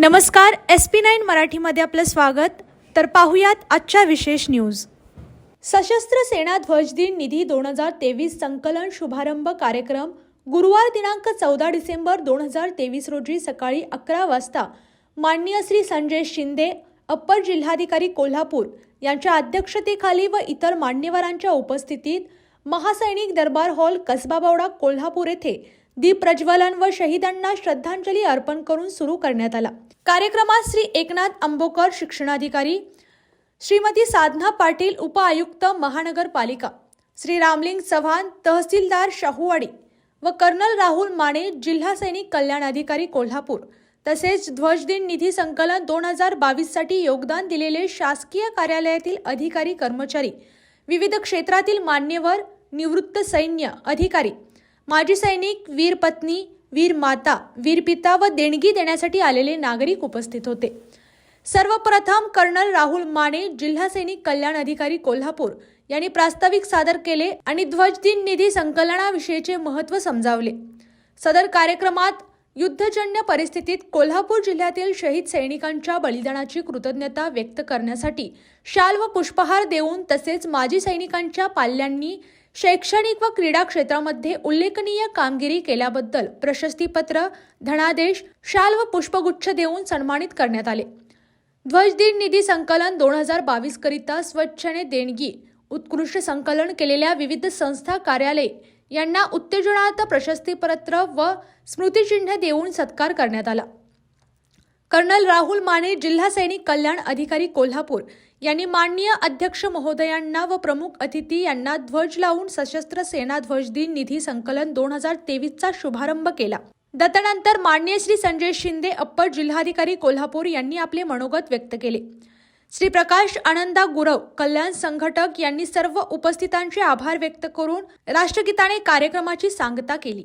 नमस्कार S P nine मराठीमध्ये आपलं स्वागत. तर पाहुयात आजच्या विशेष न्यूज सशस्त्र सेना ध्वज दिन निधी दोन हजार तेवीस संकलन शुभारंभ कार्यक्रम गुरुवार दिनांक चौदा डिसेंबर दोन हजार तेवीस रोजी सकाळी अकरा वाजता माननीय श्री संजय शिंदे अप्पर जिल्हाधिकारी कोल्हापूर यांच्या अध्यक्षतेखाली व इतर मान्यवरांच्या उपस्थितीत महासैनिक दरबार हॉल कसबाबावडा कोल्हापूर येथे दीप प्रज्वलन व शहीदांना श्रद्धांजली अर्पण करून सुरू करण्यात आला. कार्यक्रमात श्री एकनाथ आंबोकर शिक्षणाधिकारी श्रीमती साधना पाटील उपआयुक्त महानगरपालिका श्री रामलिंग चव्हाण तहसीलदार शाहूवाडी व कर्नल राहुल माने जिल्हा सैनिक कल्याण अधिकारी कोल्हापूर तसेच ध्वजदिन निधी संकलन दोन हजार बावीससाठी योगदान दिलेले शासकीय कार्यालयातील अधिकारी कर्मचारी विविध क्षेत्रातील मान्यवर निवृत्त सैन्य अधिकारी माजी सैनिक वीर पत्नी वीर माता वीर पिता व देणगी देण्यासाठी आलेले नागरिक उपस्थित होते. सर्वप्रथम कर्नल राहुल माने जिल्हा सैनिक कल्याण अधिकारी कोल्हापूर यांनी प्रास्ताविक सादर केले आणि ध्वजदिन निधी संकलनाविषयीचे महत्त्व समजावले. सदर कार्यक्रमात युद्धजन्य परिस्थितीत कोल्हापूर जिल्ह्यातील शहीद सैनिकांच्या बलिदानाची कृतज्ञता व्यक्त करण्यासाठी शाल व पुष्पहार देऊन तसेच माजी सैनिकांच्या पाल्यांनी शैक्षणिक व क्रीडा क्षेत्रामध्ये उल्लेखनीय कामगिरी केल्याबद्दल प्रशस्तीपत्र धनादेश शाल व पुष्पगुच्छ देऊन सन्मानित करण्यात आले. ध्वज दिन निधी संकलन दोन हजार बावीस करिता स्वच्छने देणगी उत्कृष्ट संकलन केलेल्या विविध संस्था कार्यालय यांना उत्तेजनार्थ प्रशस्तीपत्र व स्मृतिचिन्ह देऊन सत्कार करण्यात आला. कर्नल राहुल माने जिल्हा सैनिक कल्याण अधिकारी कोल्हापूर यांनी माननीय अध्यक्ष महोदयांना व प्रमुख अतिथी यांना ध्वज लावून सशस्त्र सेना ध्वज दिन निधी संकलन दोन हजार तेवीसचा शुभारंभ केला. दत्तनंतर माननीय श्री संजय शिंदे अप्पर जिल्हाधिकारी कोल्हापूर यांनी आपले मनोगत व्यक्त केले. श्री प्रकाश आनंदा गुरव कल्याण संघटक यांनी सर्व उपस्थितांचे आभार व्यक्त करून राष्ट्रगीताने कार्यक्रमाची सांगता केली.